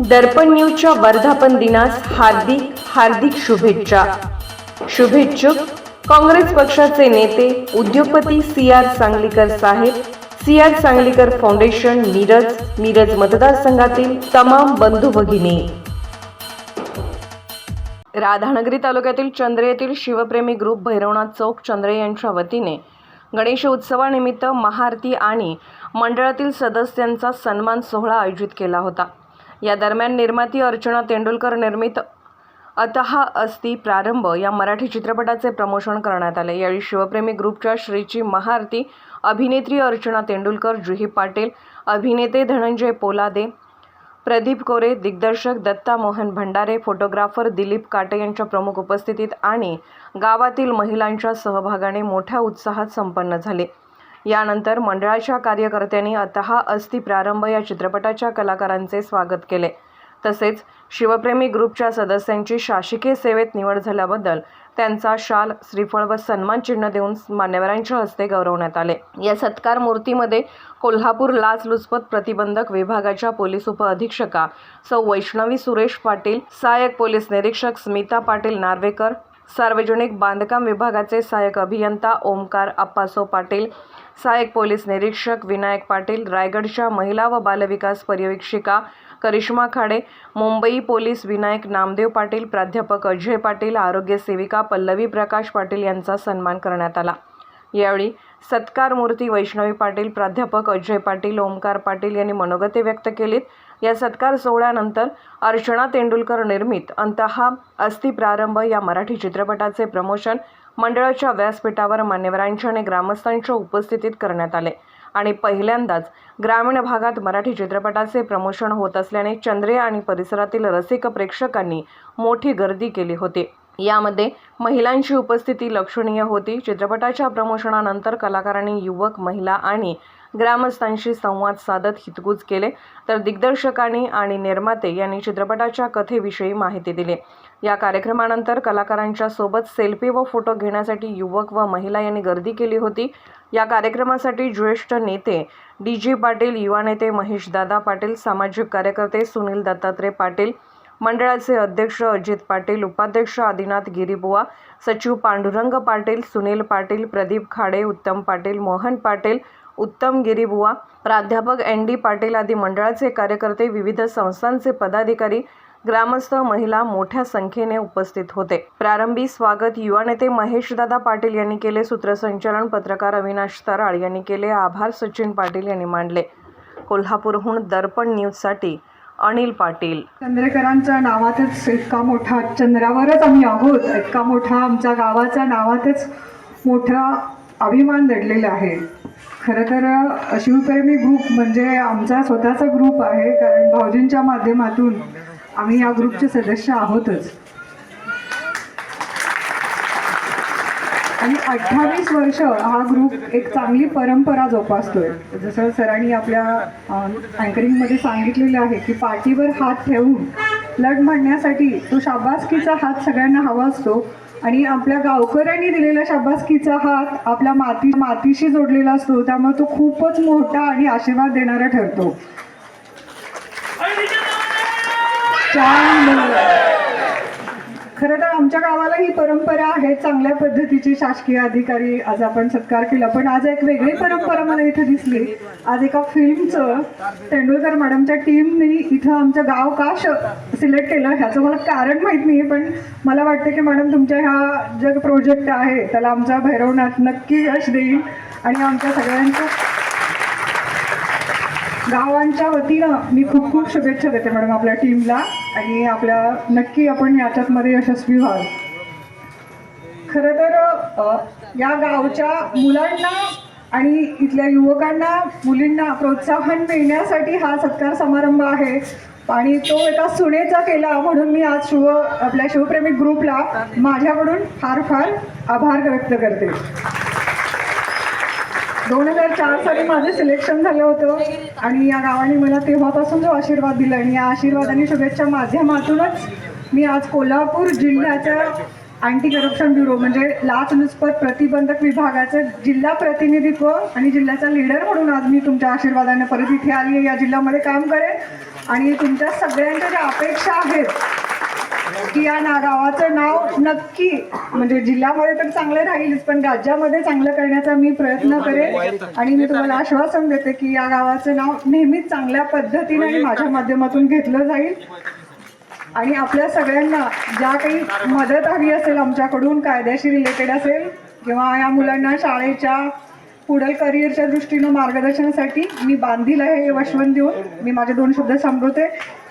दर्पण न्यूजच्या वर्धापन दिनास हार्दिक हार्दिक शुभेच्छा. शुभेच्छुक काँग्रेस पक्षाचे नेते उद्योगपती सी आर सांगलीकर साहेब C R Sanglikar foundation Miraj Miraj मतदारसंघातील तमाम बंधू भगिनी. राधानगरी तालुक्यातील चंद्रे येथील शिवप्रेमी ग्रुप भैरवनाथ चौक चंद्रे यांच्या वतीने गणेश उत्सवानिमित्त महाआरती आणि मंडळातील सदस्यांचा सन्मान सोहळा आयोजित केला होता. या दरम्यान निर्माती अर्चना तेंडुलकर निर्मित अतः अस्ति प्रारंभ या मराठी चित्रपटाचे प्रमोशन करण्यात आले. यावेळी शिवप्रेमी ग्रुपच्या श्रीची महाआरती अभिनेत्री अर्चना तेंडुलकर जुही पाटील अभिनेते धनंजय पोलादे प्रदीप कोरे दिग्दर्शक दत्ता मोहन भंडारे फोटोग्राफर दिलीप काटे यांच्या प्रमुख उपस्थितीत आणि गावातील महिलांच्या सहभागाने मोठ्या उत्साहात संपन्न झाले. यानंतर मंडळाच्या कार्यकर्त्यांनी अतहा अस्थि प्रारंभ या चित्रपटाच्या कलाकारांचे स्वागत केले. तसेच शिवप्रेमी ग्रुपच्या सदस्यांची शासकीय सेवेत निवड झाल्याबद्दल त्यांचा शाल श्रीफळ व सन्मान चिन्ह देऊन मान्यवरांच्या हस्ते गौरवण्यात आले. या सत्कार मूर्तीमध्ये कोल्हापूर लाचलुचपत प्रतिबंधक विभागाच्या पोलीस उपअधीक्षका सौ वैष्णवी सुरेश पाटील सहाय्यक पोलीस निरीक्षक स्मिता पाटील नार्वेकर सार्वजनिक बांधकाम विभागाचे सहाय्यक अभियंता ओमकार अप्पासो पाटील सहाय्यक पोलीस निरीक्षक विनायक पाटील रायगडच्या महिला व बालविकास पर्यवेक्षिका करिश्मा खाडे मुंबई पोलीस विनायक नामदेव पाटील प्राध्यापक अजय पाटील आरोग्य सेविका पल्लवी प्रकाश पाटील यांचा सन्मान करण्यात आला. यावेळी सत्कार मूर्ती वैष्णवी पाटील प्राध्यापक अजय पाटील ओमकार पाटील यांनी मनोगते व्यक्त केलीत. या सत्कार सोहळ्यानंतर अर्चना तेंडुलकर निर्मित अंतहा अस्थिप्रारंभ या मराठी चित्रपटाचे प्रमोशन मंडळाच्या व्यासपीठावर मान्यवरांच्या आणि ग्रामस्थांच्या उपस्थितीत करण्यात आले. आणि पहिल्यांदाच ग्रामीण भागात मराठी चित्रपटाचे प्रमोशन होत असल्याने चंद्रे आणि परिसरातील रसिक प्रेक्षकांनी मोठी गर्दी केली होती. यामध्ये महिलांची उपस्थिती लक्षणीय होती. चित्रपटाच्या प्रमोशनानंतर कलाकारांनी युवक महिला आणि ग्रामस्थांशी संवाद साधत हितगुज केले. तर दिग्दर्शकांनी आणि निर्माते यांनी चित्रपटाच्या कथेविषयी माहिती दिली. या कार्यक्रमानंतर कलाकारांच्या सोबत सेल्फी व फोटो घेण्यासाठी युवक व महिला यांनी गर्दी केली होती. या कार्यक्रमासाठी ज्येष्ठ नेते डी जी पाटील युवा नेते महेशदादा पाटील सामाजिक कार्यकर्ते सुनील दत्तात्रय पाटील मंडळाचे अध्यक्ष अजित पाटील उपाध्यक्ष आदिनाथ गिरीबुवा सचिव पांडुरंग पाटील सुनील पाटील प्रदीप खाडे उत्तम पाटील मोहन पाटील उत्तम गिरीबुवा प्राध्यापक एन डी पाटील आदी मंडळाचे कार्यकर्ते विविध संस्थांचे पदाधिकारी ग्रामस्थ महिला मोठ्या संख्येने उपस्थित होते. प्रारंभी स्वागत युवा नेते महेशदादा पाटील यांनी केले. सूत्रसंचालन पत्रकार अविनाश तराळ यांनी केले. आभार सचिन पाटील यांनी मांडले. कोल्हापूरहून दर्पण न्यूजसाठी अनिल पाटील. चंद्रेकरांच्या नावातच इतका मोठा चंद्रावरच आम्ही आहोत. इतका मोठा आमच्या गावाच्या नावातच मोठा अभिमान दडलेला आहे. खरं तर शिवप्रेमी ग्रुप म्हणजे आमचा स्वतःचा ग्रुप आहे. कारण भाऊजींच्या माध्यमातून आम्ही या ग्रुपचे सदस्य आहोतच. आणि अठ्ठावीस वर्ष हा ग्रुप एक चांगली परंपरा जोपासतोय. जसं सरांनी आपल्या अँकरिंगमध्ये सांगितलेलं आहे की पाठीवर हात ठेवून लढ म्हणण्यासाठी तो शाबासकीचा हात सगळ्यांना हवा असतो. आणि आपल्या गावकऱ्यांनी दिलेला शाबासकीचा हात आपल्या माती मातीशी जोडलेला असतो त्यामुळे तो खूपच मोठा आणि आशीर्वाद देणारा ठरतो. आमच्या गावाला ही परंपरा आहे चांगल्या पद्धतीची शासकीय अधिकारी आज आपण सत्कार केला. पण आज एक वेगळी परंपरा मला इथे दिसली. आज एका फिल्मचं तेंडुलकर मॅडमच्या टीमने इथं आमचं गाव का सिलेक्ट केलं ह्याचं मला कारण माहीत नाही पण मला वाटतं की मॅडम तुमच्या ह्या जे प्रोजेक्ट आहे त्याला आमचा भैरवनाथ नक्की यश देईल. आणि आमच्या सगळ्यांचं गावांच्या वतीनं मी खूप खूप शुभेच्छा देते मॅडम आपल्या टीमला. आणि आपल्या नक्की आपण याच्यातमध्ये यशस्वी व्हाल. खरं तर या गावच्या मुलांना आणि इथल्या युवकांना मुलींना प्रोत्साहन मिळण्यासाठी हा सत्कार समारंभ आहे. आणि तो एका सुनेचा केला म्हणून मी आज शिव आपल्या शिवप्रेमी ग्रुपला माझ्याकडून फार फार आभार व्यक्त करते. दोन हजार चार साली माझं सिलेक्शन झालं होतं. आणि या गावाने मला तेव्हापासून जो आशीर्वाद दिला आणि या आशीर्वाद आणि शुभेच्छा माध्यमातूनच मी आज कोल्हापूर जिल्ह्याच्या अँटी करप्शन ब्युरो म्हणजे लाचलुचपत प्रतिबंधक विभागाचं जिल्हा प्रतिनिधित्व आणि जिल्ह्याचा लीडर म्हणून आज मी तुमच्या आशीर्वादाने परत इथे आली आहे. या जिल्ह्यामध्ये काम करेन. आणि तुमच्या सगळ्यांच्या ज्या अपेक्षा आहेत की या ना गावाचं नाव नक्की म्हणजे जिल्ह्यामध्ये तर चांगलं राहीलच पण राज्यामध्ये चांगलं करण्याचा मी प्रयत्न करेन आणि मी तुम्हाला आश्वासन देते की या गावाचं नाव नेहमीच चांगल्या पद्धतीने आणि माझ्या माध्यमातून घेतलं जाईल. आणि आपल्या सगळ्यांना ज्या काही मदत हवी असेल आमच्याकडून कायद्याशी रिलेटेड असेल किंवा या मुलांना शाळेच्या पुढील करिअरच्या दृष्टीनं मार्गदर्शनासाठी मी बांधील आहे हे वशवण देऊन. मी माझे दोन शब्द संपवते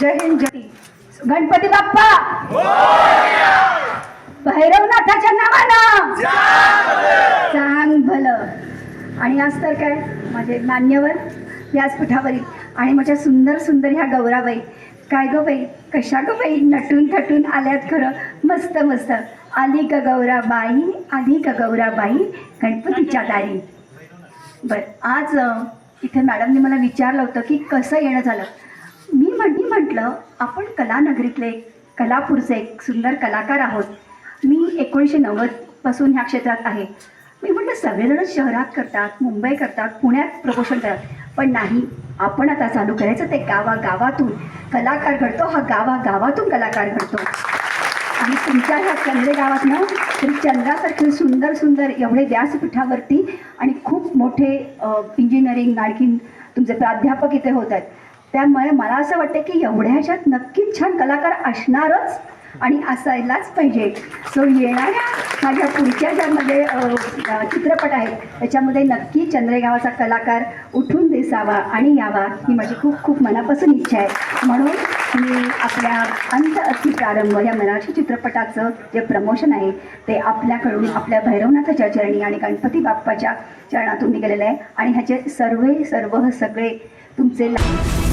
जय हिंद जय गणपती बाप्पा! भैरवनाथाच्या नावानं! सांग भलं. आणि आज तर काय माझे मान्यवर व्यासपीठावरील आणि माझ्या सुंदर सुंदर ह्या गौराबाई. काय गं बाई कशा गं बाई? नटून थटून आल्यात खरं. मस्त मस्त. आली का गौराबाई आली का गौराबाई गणपतीच्या दारी. बरं आज इथे मॅडमने मला विचारलं होतं की कसं येणं झालं? म्हटलं आपण कलानगरीतले कलापूरचे एक सुंदर कलाकार आहोत. मी एकोणीसशे नव्वदपासून ह्या क्षेत्रात आहे. मी म्हटलं सगळेजण शहरात करतात मुंबई करतात पुण्यात प्रमोशन करतात. पण नाही आपण आता चालू करायचं ते गावागावातून. कलाकार घडतो हा गावागावातून कलाकार घडतो. आणि तुमच्या ह्या चंद्रे गावात ना तरी चंद्रासारखे सुंदर सुंदर एवढे व्यासपीठावरती आणि खूप मोठे इंजिनिअरिंग आणखीन तुमचे प्राध्यापक इथे होत आहेत. त्यामुळे मला असं वाटतं की एवढ्या ह्याच्यात नक्कीच छान कलाकार असणारच आणि असायलाच पाहिजे. सो येणाऱ्या माझ्या पुढच्या ज्यामध्ये चित्रपट आहेत त्याच्यामध्ये नक्की चंद्रेगावाचा कलाकार उठून दिसावा आणि यावा ही माझी खूप खूप मनापासून इच्छा आहे. म्हणून मी आपल्या अंत अति प्रारंभ या मराठी चित्रपटाचं जे प्रमोशन आहे ते आपल्याकडून आपल्या भैरवनाथाच्या चरणी आणि गणपती बाप्पाच्या चरणातून निघालेलं आहे. आणि ह्याचे सर्व सर्व सगळे तुमचे ला-